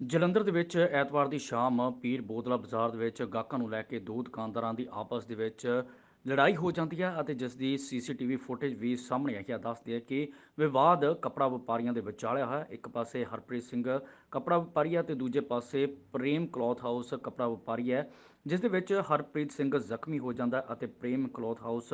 ਜਲੰਧਰ ਦੇ ਵਿੱਚ ਐਤਵਾਰ ਦੀ ਸ਼ਾਮ ਪੀਰ ਬੋਦਲਾ ਬਾਜ਼ਾਰ ਦੇ ਵਿੱਚ ਗਾਹਕਾਂ ਨੂੰ ਲੈ ਕੇ ਦੋ ਦੁਕਾਨਦਾਰਾਂ ਦੀ ਆਪਸ ਦੇ ਵਿੱਚ ਲੜਾਈ ਹੋ ਜਾਂਦੀ ਹੈ ਅਤੇ ਜਿਸ ਦੀ ਸੀਸੀਟੀਵੀ ਫੁਟੇਜ ਵੀ ਸਾਹਮਣੇ ਆਈ ਹੈ। ਦੱਸਦੀ ਹੈ ਕਿ ਵਿਵਾਦ ਕਪੜਾ ਵਪਾਰੀਆਂ ਦੇ ਵਿਚਾਲਿਆ ਹੈ। ਇੱਕ ਪਾਸੇ ਹਰਪ੍ਰੀਤ ਸਿੰਘ ਕਪੜਾ ਵਪਾਰੀ ਹੈ ਤੇ ਦੂਜੇ ਪਾਸੇ ਪ੍ਰੇਮ ਕਲੌਥ ਹਾਊਸ ਕਪੜਾ ਵਪਾਰੀ ਹੈ, ਜਿਸ ਦੇ ਵਿੱਚ ਹਰਪ੍ਰੀਤ ਸਿੰਘ ਜ਼ਖਮੀ ਹੋ ਜਾਂਦਾ ਅਤੇ ਪ੍ਰੇਮ ਕਲੌਥ ਹਾਊਸ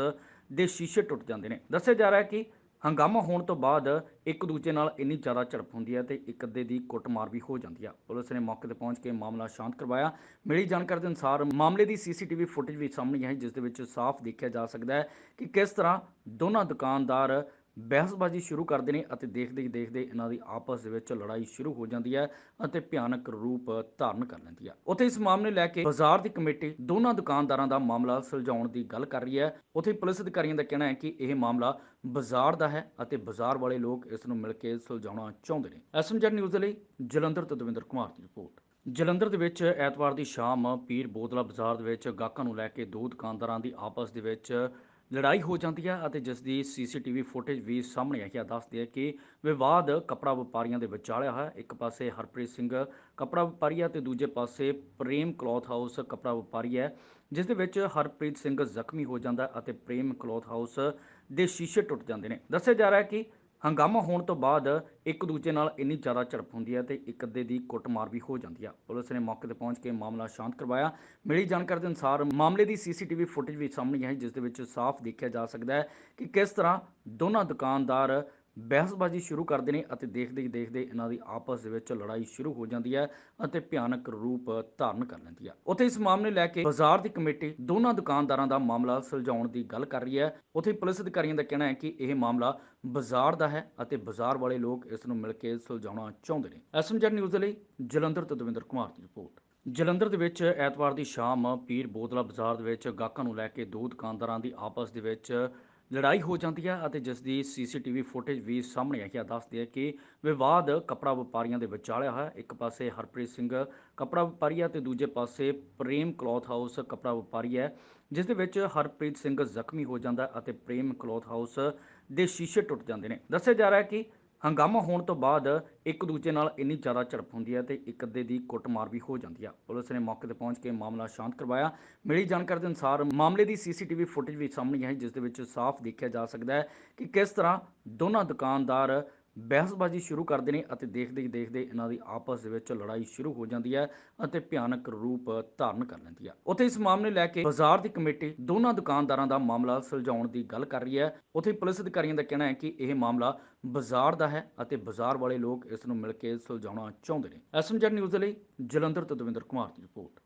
ਦੇ ਸ਼ੀਸ਼ੇ ਟੁੱਟ ਜਾਂਦੇ ਨੇ। ਦੱਸਿਆ ਜਾ ਰਿਹਾ ਹੈ ਕਿ ਹੰਗਾਮਾ ਹੋਣ ਤੋਂ ਬਾਅਦ ਇੱਕ ਦੂਜੇ ਨਾਲ ਇੰਨੀ ਜ਼ਿਆਦਾ ਝੜਪ ਹੁੰਦੀ ਹੈ ਤੇ ਇੱਕ ਅੱਧੇ ਦੀ ਕੁੱਟਮਾਰ ਵੀ ਹੋ ਜਾਂਦੀ ਹੈ ਪੁਲਿਸ ਨੇ ਮੌਕੇ ਤੇ ਪਹੁੰਚ ਕੇ ਮਾਮਲਾ ਸ਼ਾਂਤ ਕਰਵਾਇਆ। ਮਿਲੀ ਜਾਣਕਾਰੀ ਦੇ ਅਨੁਸਾਰ ਮਾਮਲੇ ਦੀ ਸੀਸੀਟੀਵੀ ਫੁਟੇਜ ਵੀ ਸਾਹਮਣੇ ਆਈ, ਜਿਸ ਦੇ ਵਿੱਚ ਸਾਫ਼ ਦੇਖਿਆ ਜਾ ਸਕਦਾ ਹੈ ਕਿ ਕਿਸ ਤਰ੍ਹਾਂ ਦੋਨਾਂ ਦੁਕਾਨਦਾਰ ਬਹਿਸਬਾਜ਼ੀ ਸ਼ੁਰੂ ਕਰਦੇ ਨੇ ਅਤੇ ਦੇਖਦੇ ਹੀ ਦੇਖਦੇ ਇਹਨਾਂ ਦੀ ਆਪਸ ਦੇ ਵਿੱਚ ਲੜਾਈ ਸ਼ੁਰੂ ਹੋ ਜਾਂਦੀ ਹੈ ਅਤੇ ਭਿਆਨਕ ਰੂਪ ਧਾਰਨ ਕਰ ਲੈਂਦੀ ਹੈ। ਉੱਥੇ ਇਸ ਮਾਮਲੇ ਲੈ ਕੇ ਬਾਜ਼ਾਰ ਦੀ ਕਮੇਟੀ ਦੋਨਾਂ ਦੁਕਾਨਦਾਰਾਂ ਦਾ ਮਾਮਲਾ ਸੁਲਝਾਉਣ ਦੀ ਗੱਲ ਕਰ ਰਹੀ ਹੈ। ਉੱਥੇ ਪੁਲਿਸ ਅਧਿਕਾਰੀਆਂ ਦਾ ਕਹਿਣਾ ਹੈ ਕਿ ਇਹ ਮਾਮਲਾ ਬਾਜ਼ਾਰ ਦਾ ਹੈ ਅਤੇ ਬਾਜ਼ਾਰ ਵਾਲੇ ਲੋਕ ਇਸ ਨੂੰ ਮਿਲ ਕੇ ਸੁਲਝਾਉਣਾ ਚਾਹੁੰਦੇ ਨੇ। ਐਸਐਮਜੀ ਨਿਊਜ਼ ਦੇ ਲਈ ਜਲੰਧਰ ਤੋਂ ਦਵਿੰਦਰ ਕੁਮਾਰ ਦੀ ਰਿਪੋਰਟ। ਜਲੰਧਰ ਦੇ ਵਿੱਚ ਐਤਵਾਰ ਦੀ ਸ਼ਾਮ ਪੀਰ ਬੋਦਲਾ ਬਾਜ਼ਾਰ ਦੇ ਵਿੱਚ ਗਾਹਕਾਂ ਨੂੰ ਲੈ ਕੇ ਦੋ ਦੁਕਾਨਦਾਰਾਂ ਦੀ ਆਪਸ ਦੇ ਵਿੱਚ ਲੜਾਈ ਹੋ ਜਾਂਦੀ ਹੈ ਅਤੇ ਜਿਸ ਦੀ ਸੀਸੀਟੀਵੀ ਫੁਟੇਜ ਵੀ ਸਾਹਮਣੇ ਆਈ ਹੈ, ਦੱਸਦੀ ਹੈ ਕਿ ਵਿਵਾਦ ਕਪੜਾ ਵਪਾਰੀਆਂ ਦੇ ਵਿਚਾਲਿਆ ਹੈ। ਇੱਕ ਪਾਸੇ ਹਰਪ੍ਰੀਤ ਸਿੰਘ ਕਪੜਾ ਵਪਾਰੀ ਹੈ ਤੇ ਦੂਜੇ ਪਾਸੇ ਪ੍ਰੇਮ ਕਲੌਥ ਹਾਊਸ ਕਪੜਾ ਵਪਾਰੀ ਹੈ, ਜਿਸ ਦੇ ਵਿੱਚ ਹਰਪ੍ਰੀਤ ਸਿੰਘ ਜ਼ਖਮੀ ਹੋ ਜਾਂਦਾ ਅਤੇ ਪ੍ਰੇਮ ਕਲੌਥ ਹਾਊਸ ਦੇ ਸ਼ੀਸ਼ੇ ਟੁੱਟ ਜਾਂਦੇ ਨੇ। ਦੱਸਿਆ ਜਾ ਰਿਹਾ ਹੈ ਕਿ ਹੰਗਾਮਾ ਹੋਣ ਤੋਂ ਬਾਅਦ ਇੱਕ ਦੂਜੇ ਨਾਲ ਇੰਨੀ ਜ਼ਿਆਦਾ ਝੜਪ ਹੁੰਦੀ ਹੈ ਤੇ ਇੱਕ ਅੱਧੇ ਦੀ ਕੁੱਟਮਾਰ ਵੀ ਹੋ ਜਾਂਦੀ ਹੈ ਪੁਲਿਸ ਨੇ ਮੌਕੇ ਤੇ ਪਹੁੰਚ ਕੇ ਮਾਮਲਾ ਸ਼ਾਂਤ ਕਰਵਾਇਆ। ਮਿਲੀ ਜਾਣਕਾਰੀ ਦੇ ਅਨੁਸਾਰ ਮਾਮਲੇ ਦੀ ਸੀਸੀਟੀਵੀ ਫੁਟੇਜ ਵੀ ਸਾਹਮਣੇ ਆਈ, ਜਿਸ ਦੇ ਵਿੱਚ ਸਾਫ਼ ਦੇਖਿਆ ਜਾ ਸਕਦਾ ਹੈ ਕਿ ਕਿਸ ਤਰ੍ਹਾਂ ਦੋਨਾਂ ਦੁਕਾਨਦਾਰ ਬਹਿਸਬਾਜ਼ੀ ਸ਼ੁਰੂ ਕਰਦੇ ਨੇ ਅਤੇ ਦੇਖਦੇ ਹੀ ਦੇਖਦੇ ਇਹਨਾਂ ਦੀ ਆਪਸ ਦੇ ਵਿੱਚ ਲੜਾਈ ਸ਼ੁਰੂ ਹੋ ਜਾਂਦੀ ਹੈ ਅਤੇ ਭਿਆਨਕ ਰੂਪ ਧਾਰਨ ਕਰ ਲੈਂਦੀ ਹੈ। ਉੱਥੇ ਇਸ ਮਾਮਲੇ ਲੈ ਕੇ ਬਾਜ਼ਾਰ ਦੀ ਕਮੇਟੀ ਦੋਨਾਂ ਦੁਕਾਨਦਾਰਾਂ ਦਾ ਮਾਮਲਾ ਸੁਲਝਾਉਣ ਦੀ ਗੱਲ ਕਰ ਰਹੀ ਹੈ। ਉੱਥੇ ਪੁਲਿਸ ਅਧਿਕਾਰੀਆਂ ਦਾ ਕਹਿਣਾ ਹੈ ਕਿ ਇਹ ਮਾਮਲਾ ਬਾਜ਼ਾਰ ਦਾ ਹੈ ਅਤੇ ਬਾਜ਼ਾਰ ਵਾਲੇ ਲੋਕ ਇਸ ਨੂੰ ਮਿਲ ਕੇ ਸੁਲਝਾਉਣਾ ਚਾਹੁੰਦੇ ਨੇ। ਐਸਐਮਜੀ ਨਿਊਜ਼ ਦੇ ਲਈ ਜਲੰਧਰ ਤੋਂ ਦਵਿੰਦਰ ਕੁਮਾਰ ਦੀ ਰਿਪੋਰਟ। ਜਲੰਧਰ ਦੇ ਵਿੱਚ ਐਤਵਾਰ ਦੀ ਸ਼ਾਮ ਪੀਰ ਬੋਦਲਾ ਬਾਜ਼ਾਰ ਦੇ ਵਿੱਚ ਗਾਹਕਾਂ ਨੂੰ ਲੈ ਕੇ ਦੋ ਦੁਕਾਨਦਾਰਾਂ ਦੀ ਆਪਸ ਦੇ ਵਿੱਚ ਲੜਾਈ ਹੋ ਜਾਂਦੀ ਹੈ ਅਤੇ ਜਿਸ ਦੀ ਸੀਸੀਟੀਵੀ ਫੁਟੇਜ ਵੀ ਸਾਹਮਣੇ ਆਈ ਹੈ, ਦੱਸਦੀ ਹੈ ਕਿ ਵਿਵਾਦ ਕਪੜਾ ਵਪਾਰੀਆਂ ਦੇ ਵਿਚਾਲਿਆ ਹੈ। ਇੱਕ ਪਾਸੇ ਹਰਪ੍ਰੀਤ ਸਿੰਘ ਕਪੜਾ ਵਪਾਰੀ ਹੈ ਤੇ ਦੂਜੇ ਪਾਸੇ ਪ੍ਰੇਮ ਕਲੌਥ ਹਾਊਸ ਕਪੜਾ ਵਪਾਰੀ ਹੈ, ਜਿਸ ਦੇ ਵਿੱਚ ਹਰਪ੍ਰੀਤ ਸਿੰਘ ਜ਼ਖਮੀ ਹੋ ਜਾਂਦਾ ਅਤੇ ਪ੍ਰੇਮ ਕਲੌਥ ਹਾਊਸ ਦੇ ਸ਼ੀਸ਼ੇ ਟੁੱਟ ਜਾਂਦੇ ਨੇ। ਦੱਸਿਆ ਜਾ ਰਿਹਾ ਹੈ ਕਿ ਹੰਗਾਮਾ ਹੋਣ ਤੋਂ ਬਾਅਦ ਇੱਕ ਦੂਜੇ ਨਾਲ ਇੰਨੀ ਜ਼ਿਆਦਾ ਝੜਪ ਹੁੰਦੀ ਹੈ ਤੇ ਇੱਕ ਅੱਧੇ ਦੀ ਕੁੱਟਮਾਰ ਵੀ ਹੋ ਜਾਂਦੀ ਹੈ ਪੁਲਿਸ ਨੇ ਮੌਕੇ ਤੇ ਪਹੁੰਚ ਕੇ ਮਾਮਲਾ ਸ਼ਾਂਤ ਕਰਵਾਇਆ। ਮਿਲੀ ਜਾਣਕਾਰੀ ਦੇ ਅਨੁਸਾਰ ਮਾਮਲੇ ਦੀ ਸੀਸੀਟੀਵੀ ਫੁਟੇਜ ਵੀ ਸਾਹਮਣੇ ਆਈ, ਜਿਸ ਦੇ ਵਿੱਚ ਸਾਫ਼ ਦੇਖਿਆ ਜਾ ਸਕਦਾ ਹੈ ਕਿ ਕਿਸ ਤਰ੍ਹਾਂ ਦੋਨਾਂ ਦੁਕਾਨਦਾਰ ਬਹਿਸਬਾਜ਼ੀ ਸ਼ੁਰੂ ਕਰਦੇ ਨੇ ਅਤੇ ਦੇਖਦੇ ਹੀ ਦੇਖਦੇ ਇਹਨਾਂ ਦੀ ਆਪਸ ਦੇ ਵਿੱਚ ਲੜਾਈ ਸ਼ੁਰੂ ਹੋ ਜਾਂਦੀ ਹੈ ਅਤੇ ਭਿਆਨਕ ਰੂਪ ਧਾਰਨ ਕਰ ਲੈਂਦੀ ਹੈ। ਉੱਥੇ ਇਸ ਮਾਮਲੇ ਲੈ ਕੇ ਬਾਜ਼ਾਰ ਦੀ ਕਮੇਟੀ ਦੋਨਾਂ ਦੁਕਾਨਦਾਰਾਂ ਦਾ ਮਾਮਲਾ ਸੁਲਝਾਉਣ ਦੀ ਗੱਲ ਕਰ ਰਹੀ ਹੈ। ਉੱਥੇ ਪੁਲਿਸ ਅਧਿਕਾਰੀਆਂ ਦਾ ਕਹਿਣਾ ਹੈ ਕਿ ਇਹ ਮਾਮਲਾ ਬਾਜ਼ਾਰ ਦਾ ਹੈ ਅਤੇ ਬਾਜ਼ਾਰ ਵਾਲੇ ਲੋਕ ਇਸ ਨੂੰ ਮਿਲ ਕੇ ਸੁਲਝਾਉਣਾ ਚਾਹੁੰਦੇ ਨੇ। ਐਸਐਮਜੀ ਨਿਊਜ਼ ਦੇ ਲਈ ਜਲੰਧਰ ਤੋਂ ਦਵਿੰਦਰ ਕੁਮਾਰ ਦੀ ਰਿਪੋਰਟ।